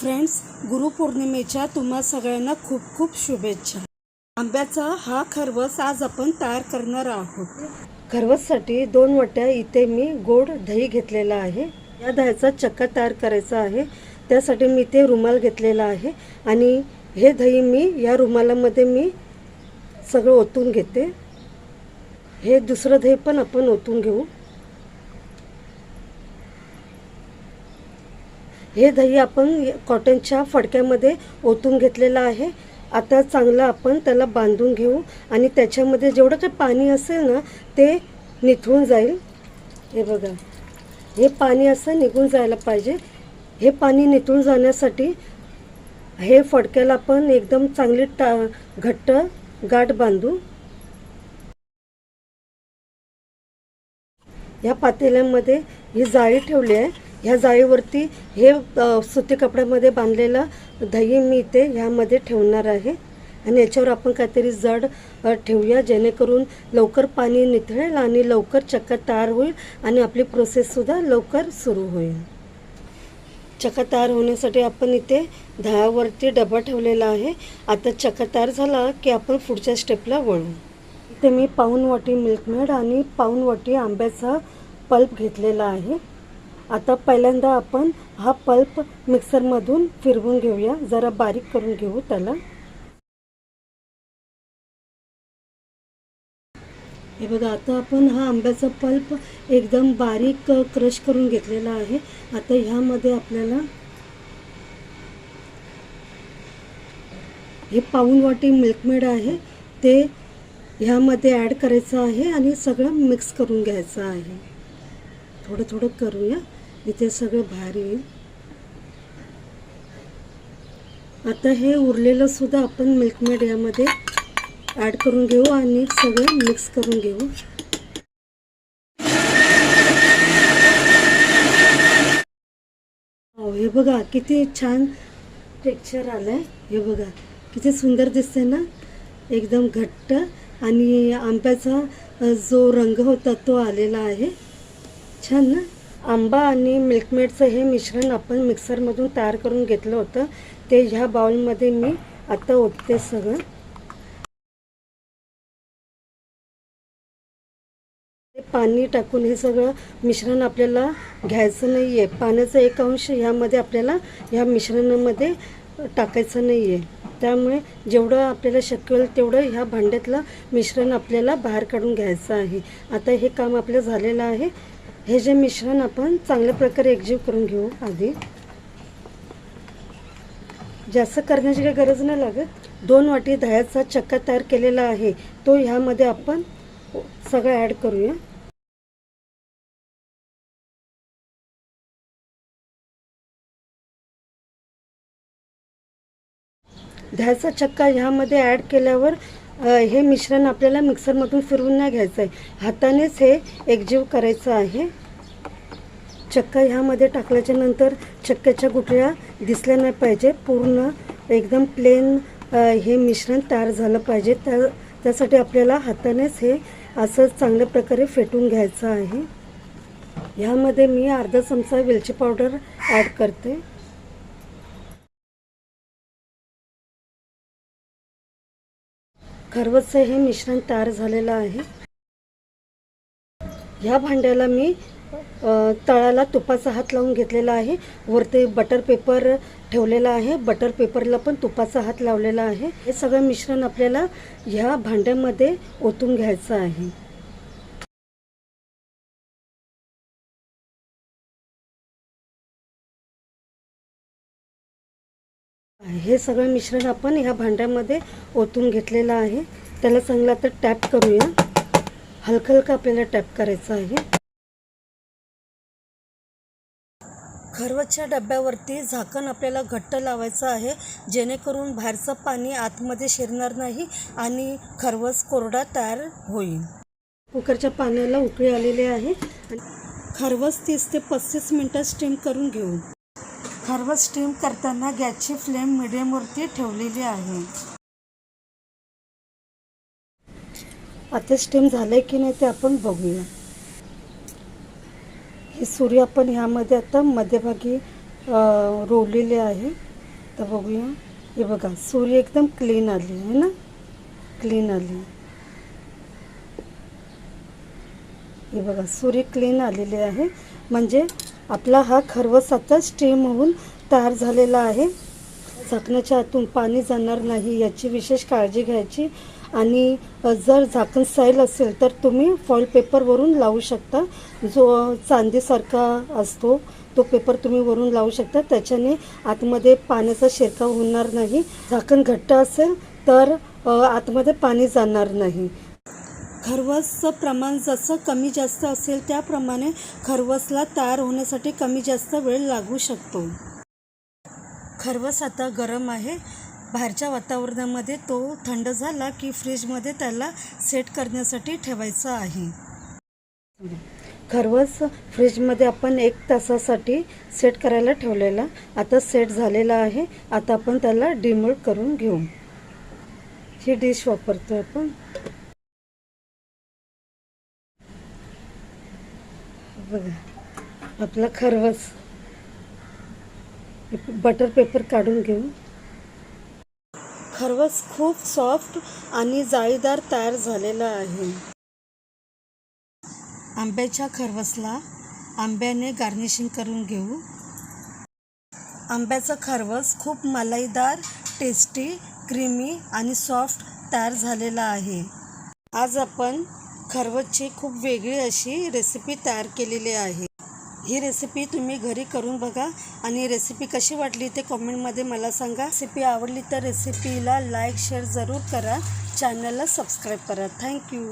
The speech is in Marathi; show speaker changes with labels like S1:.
S1: फ्रेंड्स गुरुपौर्णिमेच्या तुम्हा सगळ्यांना खूप खूप शुभेच्छा. आंब्याचा हा खरवस आज आपण तयार करणार आहोत. खरवससाठी दोन वाट्या इथे मी गोड दही घेतलेला आहे. या दह्याचा चक्का तयार करायचा आहे. त्यासाठी मी ते रुमाल घेतलेला आहे आणि हे दही मी या रुमालामध्ये मी सगळं ओतून घेते. हे दुसरं दही पण आपण ओतून घेऊ. हे दही आपण कॉटनच्या फडक्यामध्ये ओतून घेतलेलं आहे. आता चांगलं आपण त्याला बांधून घेऊ आणि त्याच्यामध्ये जेवढं काही पाणी असेल ना ते निथळून जाईल. हे बघा. हे पाणी असं निघून जायला पाहिजे. हे पाणी निथळून जाण्यासाठी हे फडक्याला आपण एकदम चांगली टा घट्ट गाठ बांधू. या पातेल्यामध्ये ही जाळी ठेवली आहे. ह्या जाळीवरती हे सुती कपड्यामध्ये बांधलेलं दही मी इथे ह्यामध्ये ठेवणार आहे. आणि याच्यावर आपण काहीतरी जड ठेवूया जेणेकरून लवकर पाणी निथळेल आणि लवकर चक्का तयार होईल आणि आपली प्रोसेससुद्धा लवकर सुरू होईल. चक्का तयार होण्यासाठी आपण इथे दहावरती डबा ठेवलेला आहे. आता चक्का तयार झाला की आपण पुढच्या स्टेपला वळू. इथे मी पाऊन वाटी मिल्कमेड आणि पाऊन वाटी आंब्याचा पल्प घेतलेला आहे. आता पहिल्यांदा आपण हा पल्प मिक्सरमधून फिरवून घेऊया. जरा बारीक करून घेऊ त्याला. हे बघा आता आपण हा आंब्याचा पल्प एकदम बारीक क्रश करून घेतलेला आहे. आता ह्यामध्ये आपल्याला हे पाऊन वाटी मिल्कमेड आहे. ते ह्यामध्ये ॲड करायचं आहे आणि सगळं मिक्स करून घ्यायचं आहे. थोडं थोडं करूया. इथे सगळं बाहेर येईल. आता हे उरलेलं सुद्धा आपण मिल्कमेड यामध्ये ॲड करून घेऊ आणि सगळं मिक्स करून घेऊ. हो, हे बघा किती छान टेक्स्चर आलं आहे हे बघा किती सुंदर दिसते ना? एकदम घट्ट आणि आंब्याचा जो रंग होता तो आलेला आहे. छान ना? आंबा आणि मिल्कमेडचं हे मिश्रण आपण मिक्सरमधून तयार करून घेतलं होतं. ते ह्या बाउलमध्ये मी आता ओतते सगळं. पाणी टाकून हे सगळं मिश्रण आपल्याला घ्यायचं नाही आहे पाण्याचा एक अंश ह्यामध्ये आपल्याला ह्या मिश्रणामध्ये टाकायचं नाही आहे त्यामुळे जेवढं आपल्याला शक्य होईल तेवढं ह्या भांड्यातलं मिश्रण आपल्याला बाहेर काढून घ्यायचं आहे. आता हे काम आपलं झालेलं आहे. हे जे मिश्रण आपण चांगल्या प्रकारे एकजीव करून घेऊ आधी. जास्त करण्याची काही गरज नाही लागत. दोन वाटी दह्याचा चक्का तयार केलेला आहे. तो ह्यामध्ये आपण सगळं ॲड करूया. दह्याचा चक्का ह्यामध्ये ॲड केल्यावर हे मिश्रण आपल्याला मिक्सरमधून फिरवून नाही घ्यायचं आहे हातानेच हे एकजीव करायचं आहे. चक्का ह्यामध्ये टाकल्याच्या नंतर चक्क्याच्या गुठळ्या दिसल्या नाही पाहिजे. पूर्ण एकदम प्लेन हे मिश्रण तयार झालं पाहिजे. त्या त्यासाठी आपल्याला हातानेच हे असं चांगल्या प्रकारे फेटून घ्यायचं आहे. ह्यामध्ये मी अर्धा चमचा वेलची पावडर ॲड करते. खरवसचं हे मिश्रण तयार झालेलं आहे. ह्या भांड्याला मी तळाला तुपाचा हात लावून घेतलेला आहे. वरती बटर पेपर ठेवलेला आहे. बटर पेपरला पण तुपाचा हात लावलेला आहे. हे सगळं मिश्रण आपल्याला ह्या भांड्यामध्ये ओतून घ्यायचं आहे. हे सगळं मिश्रण आपण ह्या भांड्यामध्ये ओतून घेतलेलं आहे. त्याला चांगलं आता टॅप करूया. हलकं हलकं आपल्याला टॅप करायचं आहे. खरवसच्या डब्यावरती झाकण आपल्याला घट्ट लावायचं आहे. जेणेकरून बाहेरचं पाणी आतमध्ये शिरणार नाही आणि खरवस कोरडा तयार होईल. कुकरच्या पाण्याला उकळी आलेली आहे. खरवस तीस ते पस्तीस मिनटं स्टीम करून घेऊ. खरवस स्टीम करताना गॅसची फ्लेम मिडियमवरती ठेवलेली आहे. आता स्टीम झालंय की नाही ते आपण बघूया. हे सूर्य आपण ह्यामध्ये आता मध्यभागी रोवलेले आहे. तर बघूया. हे बघा सूर्य एकदम क्लीन आली आहे ना? क्लीन आली. हे बघा सूर्य क्लीन आलेले आहे. म्हणजे आपला हा खरवसाचा स्टीम होऊन तयार झालेला आहे. झाकणाच्या आतून पाणी जाणार नाही याची विशेष काळजी घ्यायची. आणि जर झाकण सैल असेल तर तुम्ही फॉईल पेपरवरून लावू शकता. जो चांदीसारखा असतो तो पेपर तुम्ही वरून लावू शकता. त्याच्याने आतमध्ये पाण्याचा शिरकाव होणार नाही. झाकण घट्ट असेल तर आतमध्ये पाणी जाणार नाही. खरवसचं प्रमाण जसं कमी जास्त असेल त्याप्रमाणे खरवसला तयार होण्यासाठी कमी जास्त वेळ लागू शकतो. खरवस आता गरम आहे. बाहेरच्या वातावरणामध्ये तो थंड झाला की फ्रीजमध्ये त्याला सेट करण्यासाठी ठेवायचा आहे. खरवस फ्रीजमध्ये आपण एक तासासाठी सेट करायला ठेवलेला. आता सेट झालेला आहे. आता आपण त्याला डिमोल्ड करून घेऊ. ही डिश वापरतो आपण. बघा आपला खरवस. बटर पेपर काढून घेऊ. खरवस खूप सॉफ्ट आणि जाळीदार तयार झालेला आहे. आंब्याच्या खरवसला आंब्याने गार्निशिंग करून घेऊ. आंब्याचा खरवस खूप मलाईदार टेस्टी क्रीमी आणि सॉफ्ट तयार झालेला आहे. आज आपण खरवतची खूप वेगळी अशी रेसिपी तयार केलेली आहे. ही रेसिपी तुम्ही घरी करून बघा आणि रेसिपी कशी वाटली ते कॉमेंटमध्ये मला सांगा. रेसिपी आवडली तर रेसिपीला लाईक शेअर जरूर करा. चॅनलला सबस्क्राईब करा. थँक्यू